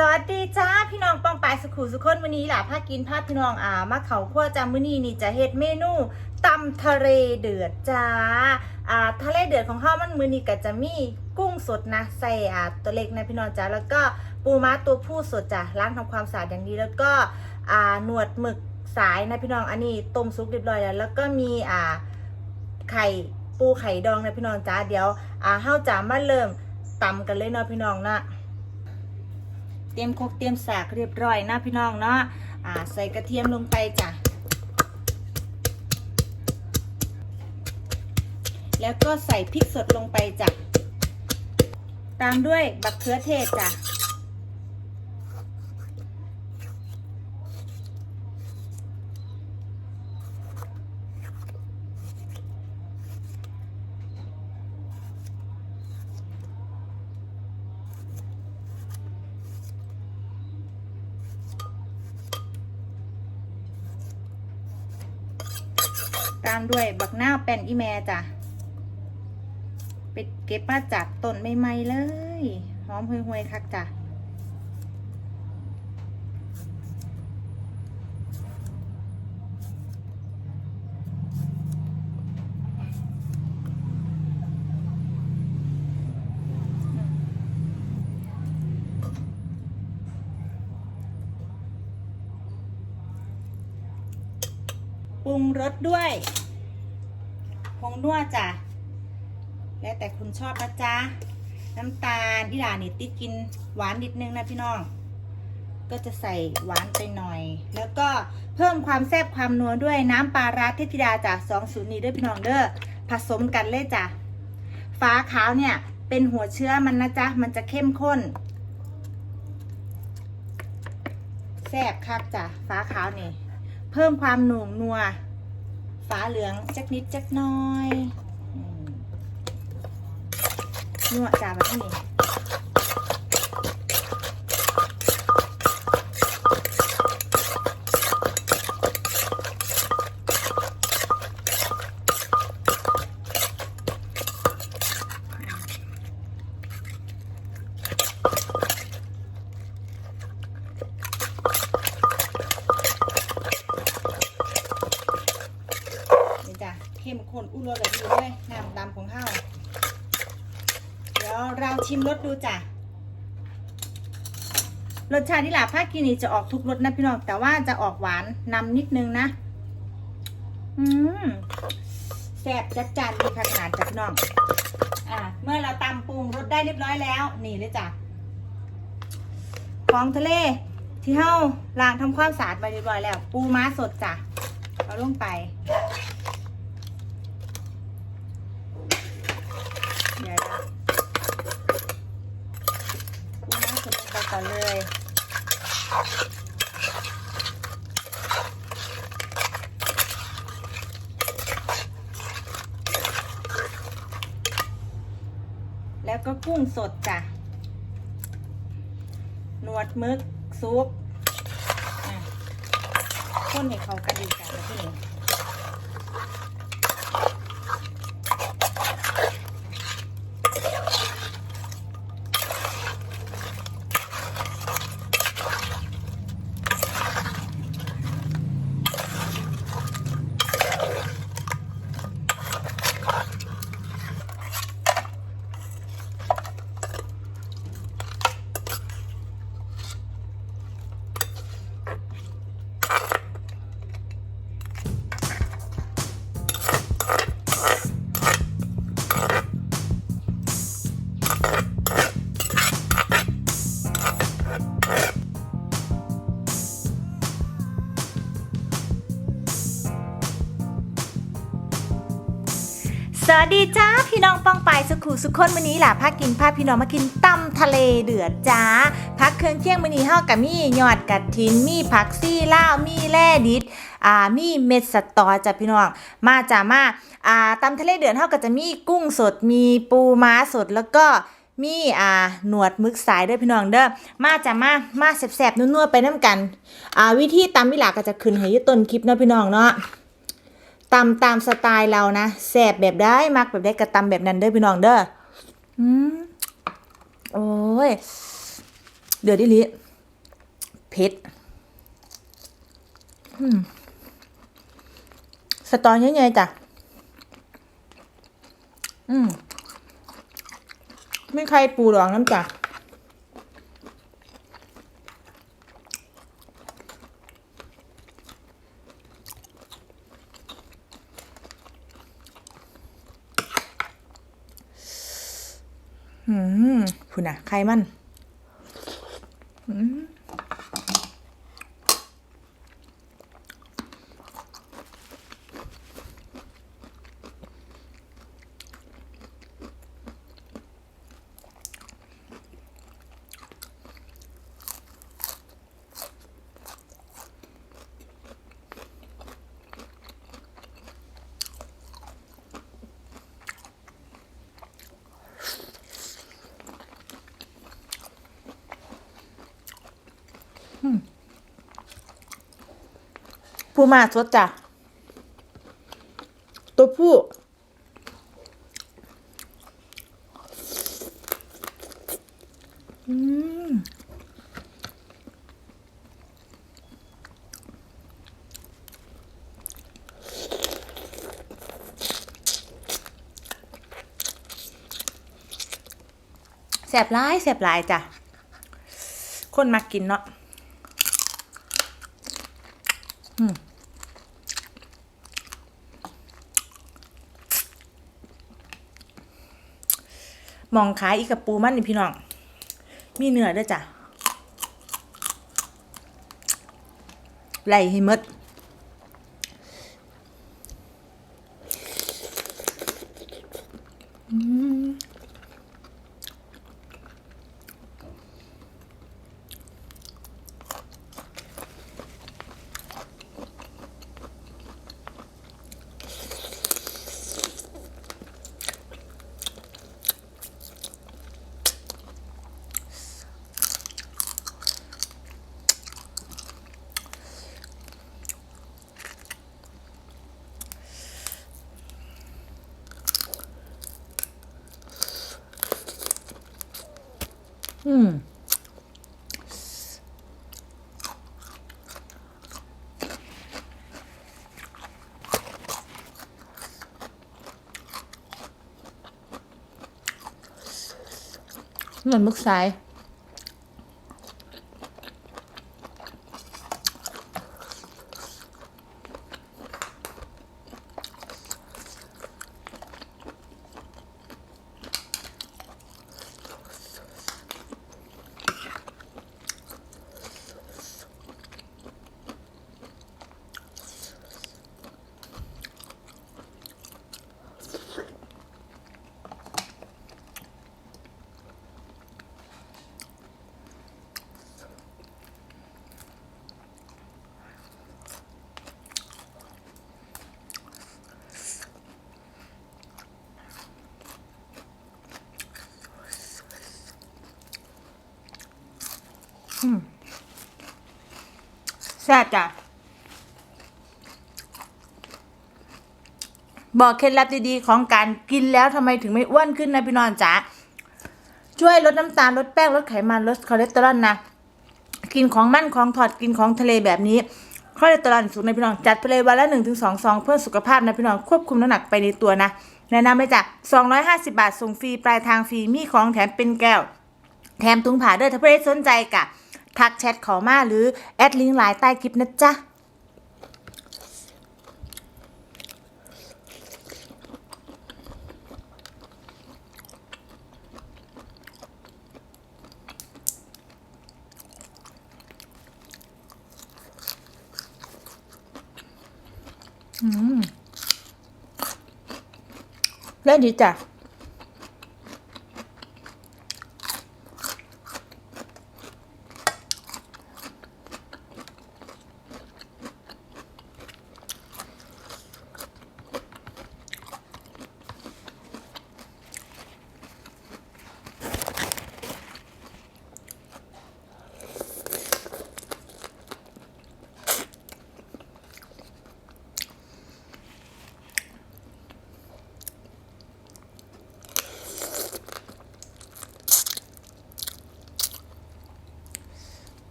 สวัสดีจ้าพี่น้องปองปายสุขุสุขคนวันนี้หล่ะพากินพาพี่น้องอ่ามาเขาขั้วจามื้อนี้นี่จะเฮ็ดเมนูตำทะเลเดือดจ้าอ่าทะเลเดือดของข้ามันมื้อนี้ก็จะมีกุ้งสดนะใส่อ่าตัวเล็กนะพี่น้องจ้าแล้วก็ปูม้าตัวผู้สดจ้ะล้างทำความสะอาดอย่างดีแล้วก็อ่าหนวดหมึกสายนะพี่น้องอันนี้ต้มซุปเรียบร้อยแล้ว แล้วก็มีอ่าไข่ปูไข่ดองนะพี่น้องจ้าเดี๋ยวอ่าเฮาจะมาเริ่มตำกันเลยเนาะพี่น้องนะ เตรียมคกเตรียมสากเรียบร้อยนะพี่น้องเนาะอ่าใส่กระเทียมลงไปจ้ะแล้วก็ใส่พริกสดลงไปจ้ะตามด้วยบักเขือเทศจ้ะ ตามด้วยบักหน้าแป้นอีแม่จ้ะไปเก็บมาจากต้นใหม่ๆเลย หอมห่วยๆคักจ้ะปรุงรสด้วย งนัวจ้ะ แล้วแต่คุณชอบนะจ๊ะ น้ำตาลที่ร้านนี่ติดกินหวานนิดนึงนะพี่น้อง ก็จะใส่หวานไปหน่อย แล้วก็เพิ่มความแซ่บความนัวด้วยน้ำปลาร้าเทพธิดาจากสองศูนย์นี้ด้วยพี่น้องเด้อ ผสมกันเลยจ้ะ ฟ้าขาวเนี่ยเป็นหัวเชื้อมันนะจ๊ะ มันจะเข้มข้นแซ่บคักจ้ะฟ้าขาวนี่ เพิ่มความหนุ่มนัว ฟ้าเหลืองจักนิดจักน้อยนัวจ้าแบบนี้จ้ะเข้มข้นอุ้รสแบบนี้เลยน้ำดำของข้าวเดี๋ยวเราชิมรสดูจ้ะ รสชาติที่หลาภาคกินีจะออกทุกรสนะพี่น้องแต่ว่าจะออกหวานนำนิดนึงนะ อืมแซ่บจัดจานดีขนาดจ้ะพี่น้อง อ่า เมื่อเราตำปรุงรสได้เรียบร้อยแล้ว นี่เลยจ้ะของทะเลที่เฮาล้างทำความสะอาดไปเรียบร้อยแล้ว ปูม้าสดจ้ะเอาลงไป เดี๋ยวนะปูม้าสดลงไปก่อนเลย แล้วก็กุ้งสดจ้ะ หนวดมึกซุปข้นให้เขากันดีกันนะพี่ พี่น้องป้องไปสุขุสุขคนวันนี้ล่ะพักกินพาพี่น้องมากินตำทะเลเดือดจ้าพักเครื่องเคียงวันนี้เฮากับมียอดกระถินมีผักซี่ล่าวมีแล่ดิดอ่ามีเม็ดสตอจ้ะพี่น้องมาจ้ามาอ่าตำทะเลเดือดเฮาก็จะมีกุ้งสดมีปูม้าสดแล้วก็มีอ่าหนวดมึกสายด้อพี่น้องเด้อมาจ้ามามาแซ่บๆนัวๆไปน้ำกันอ่าวิธีตำวิหลาก็จะขึ้นให้อยู่ต้นคลิปเนาะพี่น้องเนาะ ตำตามสไตล์เรานะแสบแบบได้มักแบบได้กระตำแบบนั้นเด้อพี่น้องเด้ออืมโอ้ย เดือดดิลิเผ็ดอืมสตอใหญ่ๆจ้ะ อืมไม่ใครปูดองน้ำจ้ะ อืมพูน่ะใครมัน อืม มาสดจ้ะ ตัวผู้ อืมแสบร้ายแสบหลายจ้ะ คนมากินเนาะม มองขายอีกกับปูมันนี่พี่น้อง มีเนื้อด้วยจ้ะไหลให้หมด นมึกสาย แซ่บจ้ะ บอกเคล็ดลับดีๆ ของการกินแล้วทำไมถึงไม่อ้วนขึ้นนะพี่นอนจ๋าช่วยลดน้ำตาลลดแป้งลดไขมันลดคอเลสเตอรอลนะ กินของมั่นของถอดกินของทะเลแบบนี้คอเลสเตอรอลสูงในพี่น้องจัดไปเลยวันละหนึ่งถึงสองซองเพื่อสุขภาพนะพี่น้องควบคุมน้ำหนักไปในตัวนะแนะนำเลยจ้ะ250 บาทส่งฟรีปลายทางฟรีมีของแถมเป็นแก้ว แถมถุงผ่าเด้อถ้าเพื่อนสนใจกะ ทักแชทขอมาหรือ แอดลิงก์ไลน์ใต้คลิปนะจ๊ะอืมได้ดีจ้ะ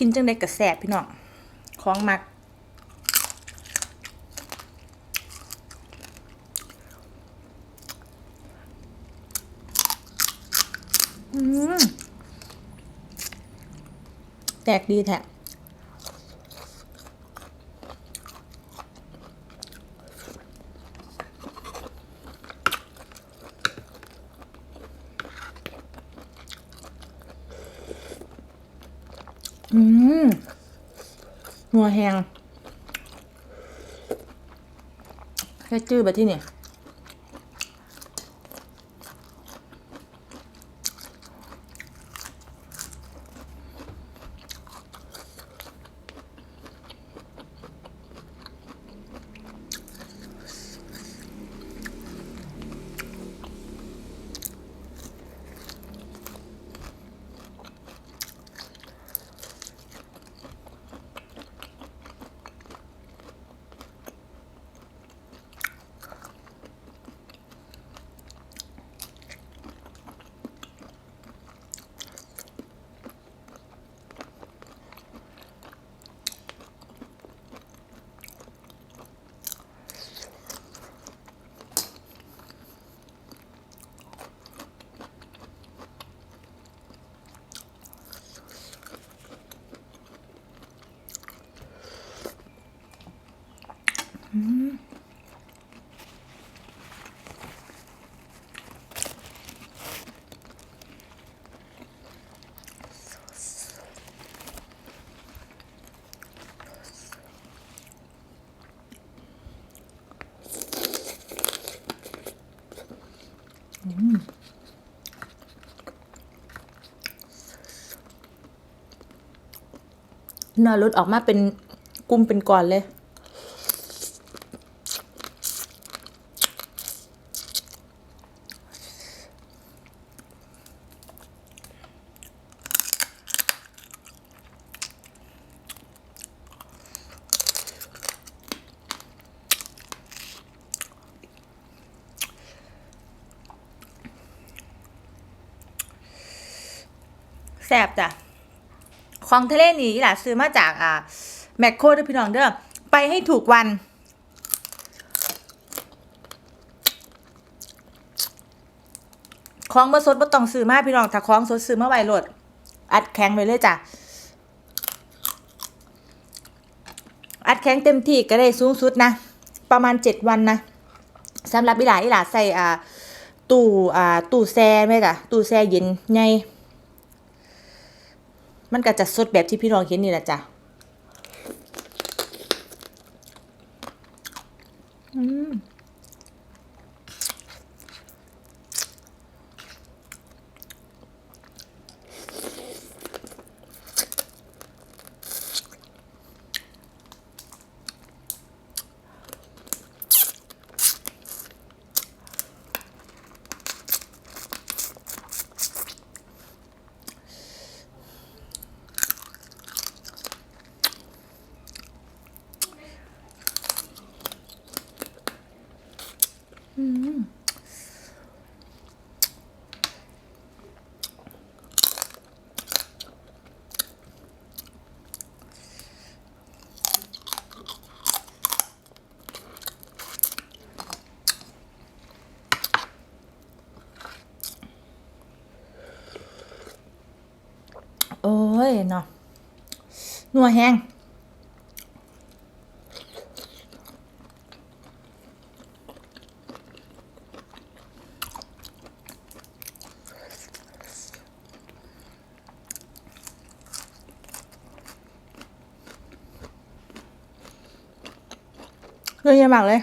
กินจังได้กระแสบพี่น้องของมักแตกดีแท้อืมหัว แหงแค่จื้อไปที่นี่ เนื้อหลุดออกมาเป็นกลุ่มเป็นก้อนเลยแซ่บจ้ะ ของทะเลนี่ล่ะซื้อมาจากอ่าแมคโครเด้อพี่น้องเด้อไปให้ถูกวัน ของบ่สดบ่ต้องซื้อมาพี่น้องถ้าของสดซื้อมาไวโหลด อัดแข็งไวเลยจ้ะอัดแข็งเต็มที่ก็ได้สูงสุดนะ ประมาณ7วันนะสำหรับอีหลาอีหลาใส่อ่าตู้อ่าตู้แช่ไหมจ้ะตู้แช่เย็นใหญ่ มันก็จะสดแบบที่พี่น้องเห็นนี่แหละจ้ะ นัวแห้งเลยยังเยอะมากเลย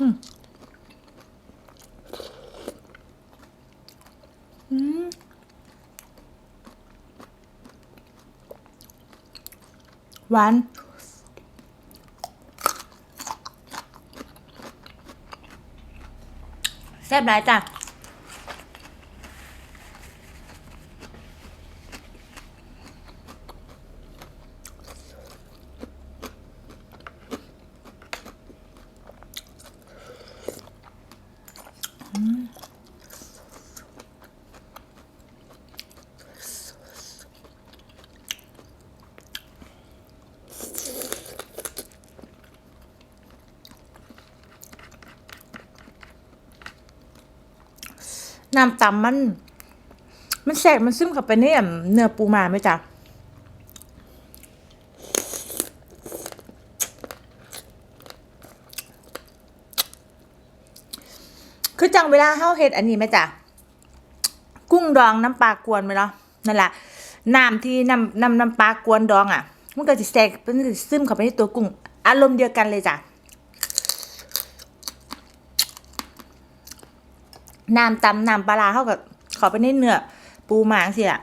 หวานแซ่บหลายจ้ะ น้ำตำมัน มันแสกมันซึมเข้าไปในเนื้อปูมาไหมจ๊ะคือจังเวลาเฮาเฮ็ดอันนี้ไหมจ๊ะกุ้งดองน้ำปลากวนไหมเนาะนั่นแหละน้ำที่น้ำน้ำน้ำปลากวนดองอะ มันก็จะแทรกมันก็จะซึมเข้าไปในตัวกุ้ง อารมณ์เดียวกันเลยจ้ะ น้ำตำน้ำปลาร้าเข้ากับขอไปนิดเนื้อปูหมางสิอะ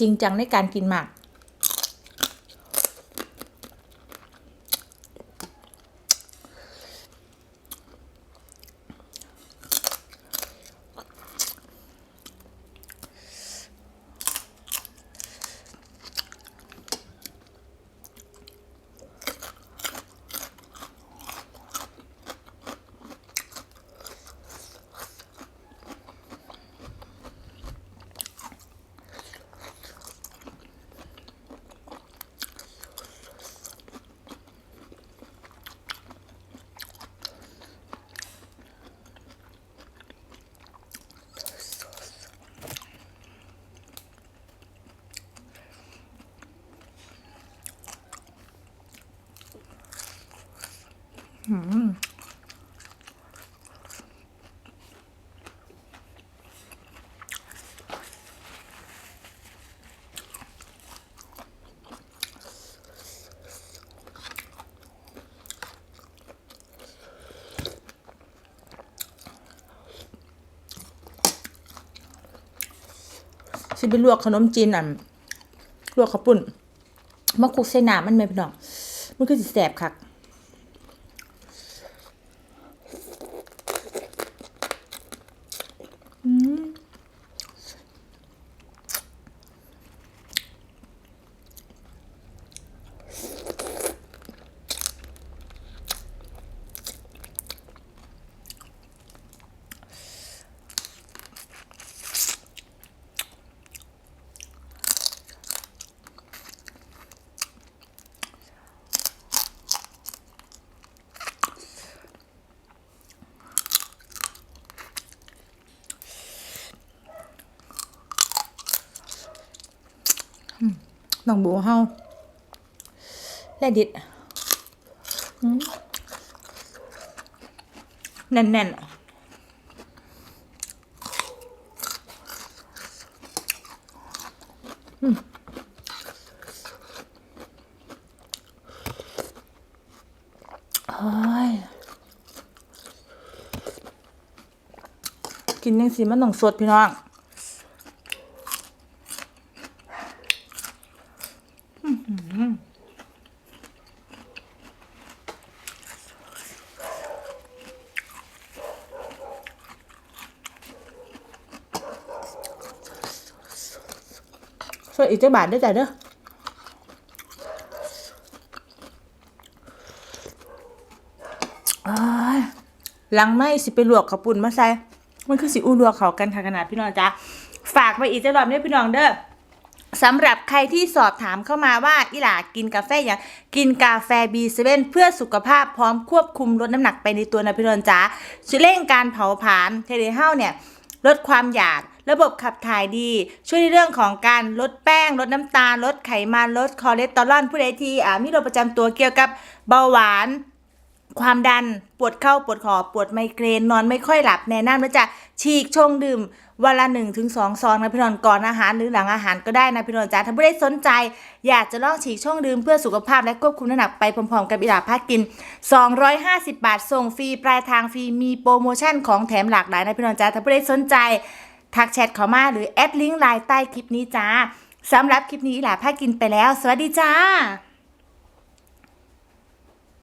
จริงจังในการกินหมาก อืม สิไปลวกขนมจีนอะลวกข้าวปุ้นมะคุกใส่น้ำมันไหมพี่น้อก มันคือสิแสบคัก น้องบัวเฮาและดิดแน่นแน่ๆอืมกินยังสิมันต้องสดพี่น้อง ช่วยอีกเจ้าบาทด้วยจ้ะเด้อหลังไม่สิไปลวกข้าวปุ่นมาใส่ มันคือสิอูลวกเขากันค่ะขนาดพี่น้องจ้าฝากไปอีกจะรอบนี้พี่น้องเด้อ สำหรับใครที่สอบถามเข้ามาว่าอีหลากินกาแฟอย่างกินกาแฟ B7 เพื่อสุขภาพพร้อมควบคุมลดน้ำหนักไปในตัวนะพี่น้องจ้าช่วยเร่งการเผาผลาญเทเลเฮาเนี่ยลดความอยากระบบขับถ่ายดี ช่วยในเรื่องของการลดแป้ง ลดน้ำตาล ลดไขมัน ลดคอเลสเตอรอลผู้ใดที่อ่ามีโรคประจำตัวเกี่ยวกับเบาหวาน ความดันปวดเข่าปวดคอปวดไมเกรนนอนไม่ค่อยหลับแนะนำว่าจะฉีกชงดื่มวันละหนึ่งถึงสองซองนะพี่นอนก่อนอาหารหรือหลังอาหารก็ได้นะพี่นอนจ้าถ้าไม่ได้สนใจ อยากจะลองฉีกช่องดื่มเพื่อสุขภาพและควบคุมน้ำหนักไปพร้อมๆ กับอิลาพากิน 250 บาทส่งฟรีปลายทางฟรีมีโปรโมชั่นของแถมหลากหลายนะพี่นอนจ้าถ้าไม่ได้สนใจทักแชทเข้ามาหรือแอดลิงก์ไลน์ใต้คลิปนี้จ้าสำหรับคลิปนี้อิลาพากินไปแล้ว สวัสดีจ้า